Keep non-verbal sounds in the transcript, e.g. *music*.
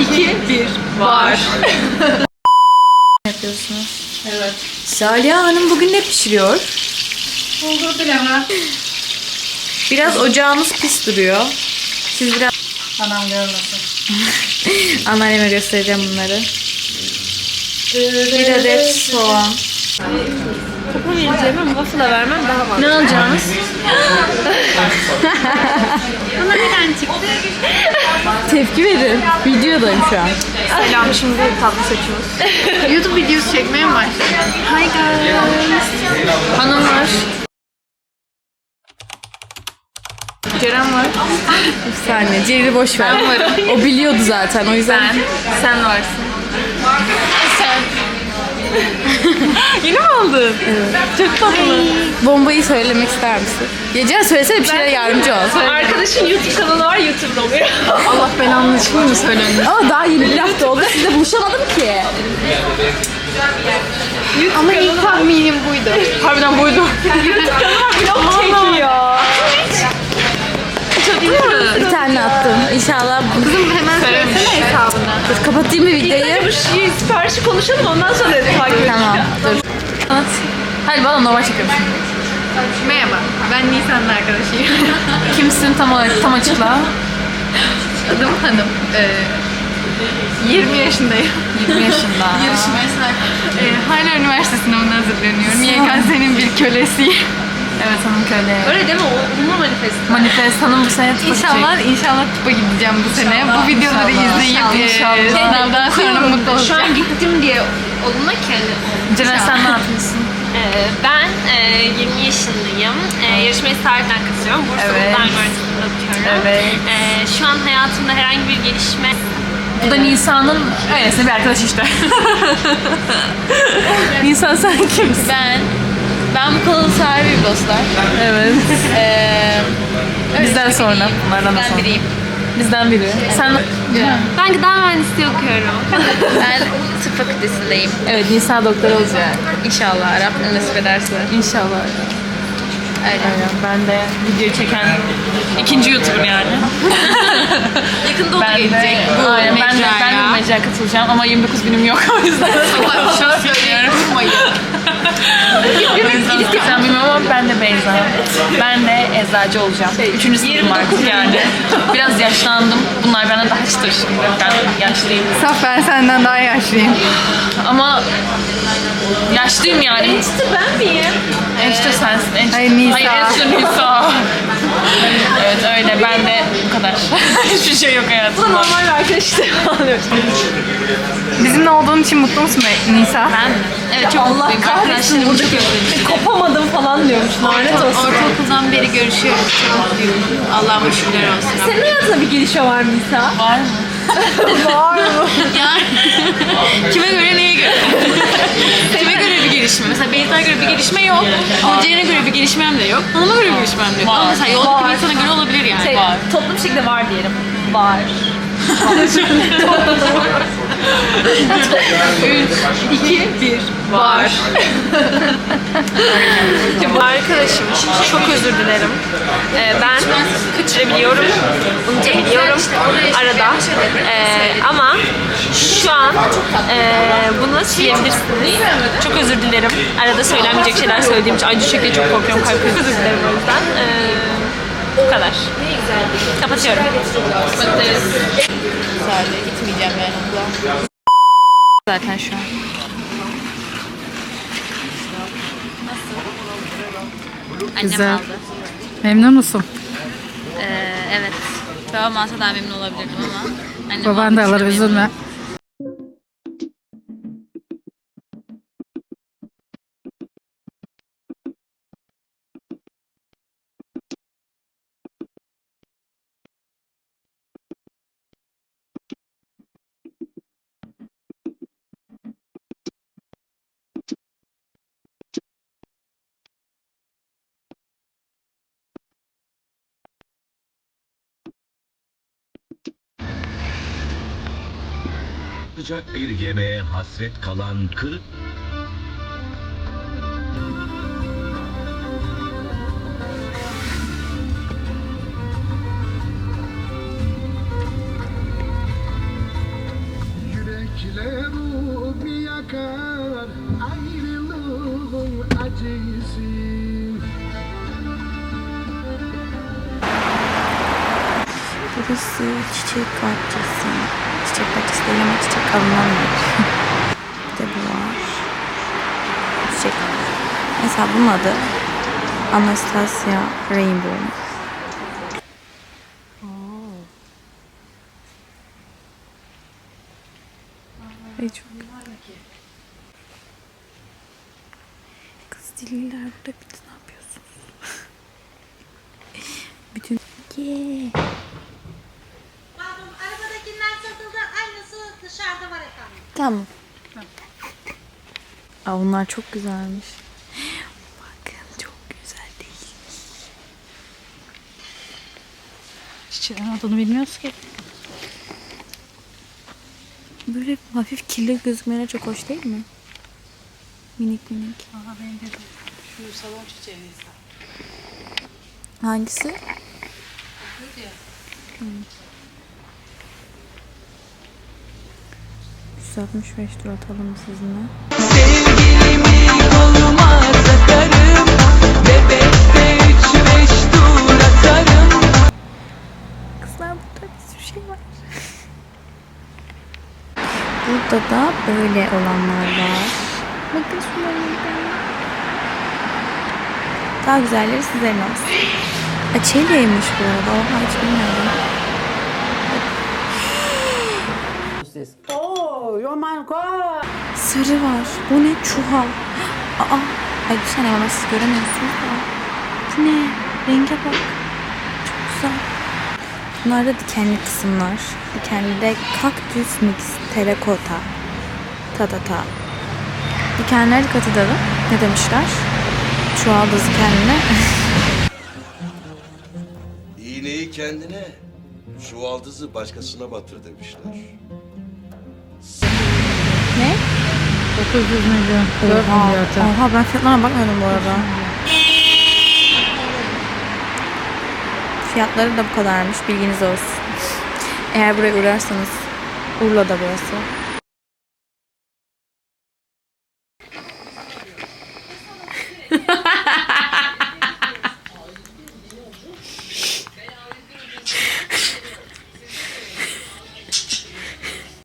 2, 1. Var. *laughs* yapıyorsunuz? Evet. Saliha Hanım bugün ne pişiriyor? Bulgur pilavı. Biraz ocağımız pis duruyor. Siz biraz Anam görmesin. *laughs* anneanneme göstereceğim bunları. Bir adet soğan. Topu vereceğim ama waffle'a vermem daha mantıklı. Ne alacağınız? *laughs* Bana neden çıktı? Tepki verin. Videodayım şu an. Selam şimdi tatlı seçiyoruz. *laughs* YouTube videosu çekmeye mi başladık? Hi guys. Hanımlar. Ceren var. Bir saniye. Ceyl'i boş ver. O biliyordu zaten o yüzden. Sen. Sen varsın. *laughs* Yeni mi aldın? Evet. Çok tatlı. Bombayı söylemek ister misin? Gece söylesene bir şeylere yardımcı ol. Arkadaşın YouTube kanalı var YouTube'da oluyor. *laughs* Allah belanı şimdi mi söylendin? Ama daha yeni bir hafta oldu. Sizle buluşamadım ki. Ama ilk tahminim buydu. Harbiden buydu. *laughs* YouTube kanalı vlog çekiyor. Hiç Bir tane attım. Kapatayım mı videoyu? Bu şey, siparişi konuşalım ondan sonra takip edeceğim. Tamam. Dur. At. Hadi bana normal çekiyorum. Merhaba, ben Nisan'ın arkadaşıyım. *laughs* Kimsin tam olarak tam açıkla. Adım Hanım. Ee, 20 yaşındayım. 20 yaşında. Ee, hala üniversite sınavına hazırlanıyorum. YKS'nin bir kölesiyim. Evet hanım köle. Öyle deme, o umma manifesti. Manifest hanım bu sene tıpa İnşallah, inşallah tıpa gideceğim bu sene. bu videoları inşallah, izleyip inşallah, e, inşallah. sınavdan sonra mutlu olacağım. Şu an gittim diye oluna kendi. Ceren sen ne yapıyorsun? Ee, ben e, 20 yaşındayım. Ee, yarışmaya Sarı'dan katılıyorum. Bursa Evet. Uludağ Üniversitesi'nde okuyorum. Evet. Ee, şu an hayatımda herhangi bir gelişme Bu da Nisan'ın öylesine bir arkadaş işte. *laughs* Nisan sen kimsin? Ben ben bu kanalın sahibiyim dostlar. Evet. Ee, Bizden sonra. Bunlardan da ben sonra. biriyim. Bizden biri. Sen Ben gıda mühendisliği okuyorum. *laughs* Ben tıp fakültesindeyim. Evet Nisa doktor olacak. İnşallah Rabbim nasip ederse. İnşallah. Öyle. Aynen. Ben de video çeken ikinci YouTuber yani. *laughs* Yakında o da Ben de, gelecek bu aynen, ben de, ben de mecraya. bu mecraya katılacağım ama 29 günüm yok o yüzden. Ama şunu söyleyeyim. Yüzden sen bilmiyorum ama ben de Beyza. Ben de eczacı olacağım. Üçüncü sınıfım artık yani. *laughs* Biraz yaşlandım. Bunlar benden daha çıtır şimdi. Ben yaşlıyım. Saf ben senden daha yaşlıyım. Ama yaşlıyım yani. İşte ben miyim? Enişte sensin. Enişte. Ay, Nisa. Hayır enişte Nisa. Hiçbir şey yok hayatımda. Normal bir arkadaş işte *laughs* Bizimle olduğun için mutlu musun be Nisa? Ben? Evet çok Allah mutluyum. Arkadaşlarım buradaki Kopamadım falan diyormuş. Lanet olsun. Ortaokuldan beri görüşüyoruz. Çok mutluyum. Allah'ıma şükürler olsun. Senin hayatında bir gelişme var mı Nisa? Var mı? Var mı? Yani kime göre neye göre? kime göre bir gelişme? Mesela Beyza'ya göre bir gelişme yok. Ceren'e göre bir gelişmem de yok. Hanım'a göre bir gelişmem de yok. Var. Ama mesela yoldaki Var. bir insana göre olabilir yani. Var. Toplu bir şekilde var diyelim. Var. *laughs* *laughs* 3, 2, 1. Var. Arkadaşım çok özür dilerim. Ee, ben kaçırabiliyorum, unutabiliyorum arada. Ee, ama şu an e, bunu silebilirsiniz. Çok özür dilerim. Arada söylenmeyecek şeyler söylediğim için acı şekilde çok korkuyorum. Kalp özür dilerim bu kadar. Kapatıyorum. Sadece gitmeyeceğim yani okula. Zaten şu an. Annem Güzel. aldı. Memnun musun? Ee, evet. Babam alsa daha memnun olabilirdim ama. Annem Baban da alır üzülme. Sıcak bir yemeğe hasret kalan kırık Gözlerim yakar ayrılığın acısı Burası çiçek bahçesi. Çiçek bahçesi değil ama çiçek alınan yer. *laughs* Bir de bu var. Çiçek. Mesela bunun adı Anastasia Rainbow. Ay çok Kız diller burada bir ne yapıyorsunuz? *laughs* Bütün Yeah. Dışarıda var efendim. Tamam. Aa, bunlar çok güzelmiş. Bakın çok güzel değil. Çiçeğin adını bilmiyoruz ki. Böyle hafif kirli gözükmeleri çok hoş değil mi? Minik minik. Aha benim de şu salon çiçeği Hangisi? Hmm. 165 tur atalım sizinle. Kızlar burada bir sürü şey var. *laughs* Burada da böyle olanlar var. Bakın şunlara. Daha güzelleri sizlerin olsun. Açelya'ymış bu arada. Oha hiç bilmiyordum. Sarı var. Bu ne? Çuha. Aa. Ay bir saniye ama siz göremiyorsunuz da. Bu ne? Renge bak. Çok güzel. Bunlar da dikenli kısımlar. Dikenli de kaktüs mix terakota. Ta ta ta. Dikenlere dikkat edelim. Ne demişler? Çuvaldız kendine. İğneyi kendine, çuvaldızı başkasına batır demişler. 900 milyon. 4 Oha, milyar oha ben fiyatlarına bakmadım bu arada. Fiyatları da bu kadarmış bilginiz olsun. Eğer buraya uğrarsanız Urla'da burası.